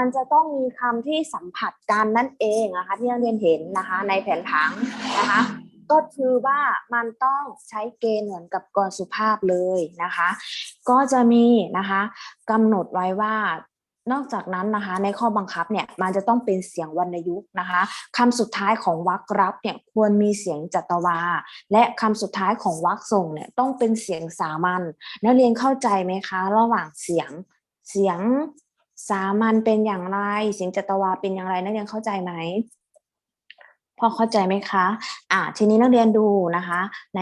มันจะต้องมีคำที่สัมผัสกันนั่นเองนะคะที่นักเรียนเห็นนะคะในแผนผังนะคะ ก็คือว่ามันต้องใช้เกณฑ์เหมือนกับกรสุภาพเลยนะคะ ก็จะมีนะคะกำหนดไว้ว่านอกจากนั้นนะคะในข้อบังคับเนี่ยมันจะต้องเป็นเสียงวรรณยุกต์นะคะคำสุดท้ายของวรรครับเนี่ยควรมีเสียงจัตวา และคำสุดท้ายของวรรคส่งเนี่ยต้องเป็นเสียงสามัญนักเรียนเข้าใจไหมคะ ระหว่างเสียงเสียง สามัญเป็นอย่างไร เสียงจัตวาเป็นอย่างไรนักเรียนเข้าใจไหมพอเข้าใจไหมคะ อ่าทีนี้นักเรียนดูนะคะ ใน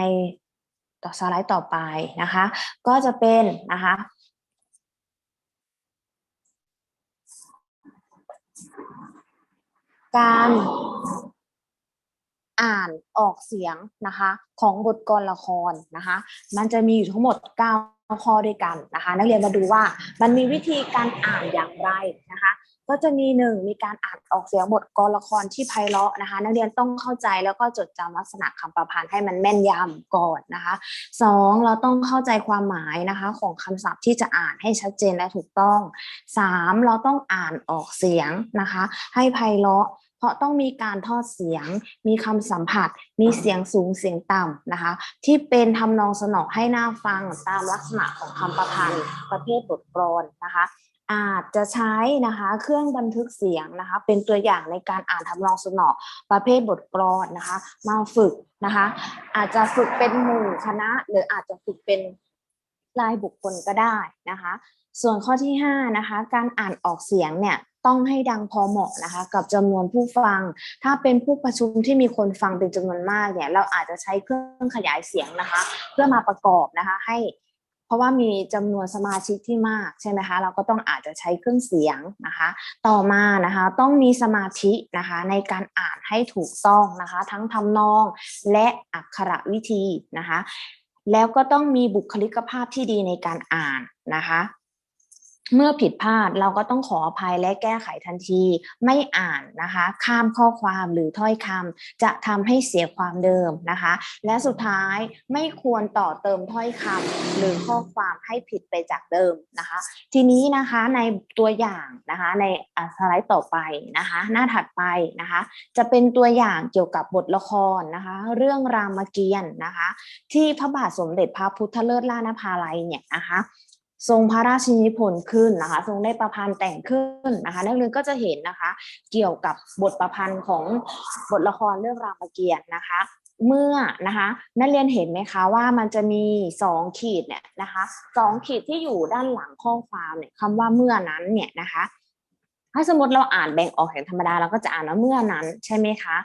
ต่อสไลด์ต่อไปนะคะ ก็จะเป็นนะคะ การอ่านออกเสียงนะคะ ของบทกลละครนะคะ มันจะมีอยู่ทั้งหมด 9 ข้อด้วยกันนะคะ นักเรียนมาดูว่ามันมีวิธีการอ่านอย่างไรนะคะ ก็จะมีหนึ่งมีการอ่านออกเสียงบทกลละครที่ไพเราะนะคะ นักเรียนต้องเข้าใจแล้วก็จดจำลักษณะคำประพันธ์ให้มันแม่นยำก่อนนะคะสองเราต้องเข้าใจความหมายนะคะของคำศัพท์ที่จะอ่านให้ชัดเจนและถูกต้องสามเราต้องอ่านออกเสียงนะคะ ให้ไพเราะเพราะต้องมีการทอดเสียง มีคำสัมผัส มีเสียงสูงเสียงต่ำนะคะ ที่เป็นทำนองสนอให้หน่าฟังตามลักษณะของคำประพันธ์ประเภทบทกลอนนะคะ อาจจะใช้นะคะเครื่องบันทึกเสียงนะคะเป็นตัวอย่างในการอ่านทำนองสนอประเภทบทกลอนนะคะมาฝึกนะคะอาจจะฝึกเป็นหมู่คณะ หรืออาจจะฝึกเป็นรายบุคคลก็ได้นะคะส่วนข้อที่ห้านะคะการอ่านออกเสียงเนี่ยต้องให้ดังพอเหมาะนะคะกับจำนวนผู้ฟัง ถ้าเป็นผู้ประชุมที่มีคนฟังเป็นจำนวนมากเนี่ยเราอาจจะใช้เครื่องขยายเสียงนะคะ เพื่อมาประกอบนะคะให้ เพราะว่ามีจำนวนสมาชิกที่มากใช่ไหมคะ เราก็ต้องอาจจะใช้เครื่องเสียงนะคะ ต่อมานะคะต้องมีสมาธินะคะในการอ่านให้ถูกต้องนะคะ ทั้งทำนองและอักขระวิธีนะคะ แล้วก็ต้องมีบุคลิกภาพที่ดีในการอ่านนะคะ เมื่อผิดพลาดเราก็ต้องขออภัยและแก้ไขทันที ไม่อ่านนะคะ ข้ามข้อความหรือถ้อยคำจะทำให้เสียความเดิมนะคะ และสุดท้ายไม่ควรต่อเติมถ้อยคำหรือข้อความให้ผิดไปจากเดิมนะคะ ทีนี้นะคะในตัวอย่างนะคะในอะสไลด์ต่อไปนะคะ หน้าถัดไปนะคะ จะเป็นตัวอย่างเกี่ยวกับบทละครนะคะ เรื่องรามเกียรติ์นะคะ ที่พระบาทสมเด็จพระพุทธเลิศล่านภาลัยเนี่ยนะคะ ทรงพระราชินิพนธ์ขึ้นนะคะทรงได้ประพันธ์แต่งขึ้นนะคะ นักเรียนก็จะเห็นนะคะ เกี่ยวกับบทประพันธ์ของบทละครเรื่องรามเกียรติ์นะคะ เมื่อนะคะนักเรียนเห็นไหมคะว่ามันจะมีสองขีดเนี่ยนะคะสองขีดที่อยู่ด้านหลังข้อความเนี่ยคำว่าเมื่อนั้นเนี่ยนะคะ ถ้าสมมติเราอ่านแบ่งออกอย่างธรรมดาเราก็จะอ่านว่าเมื่อนั้นใช่ไหมคะ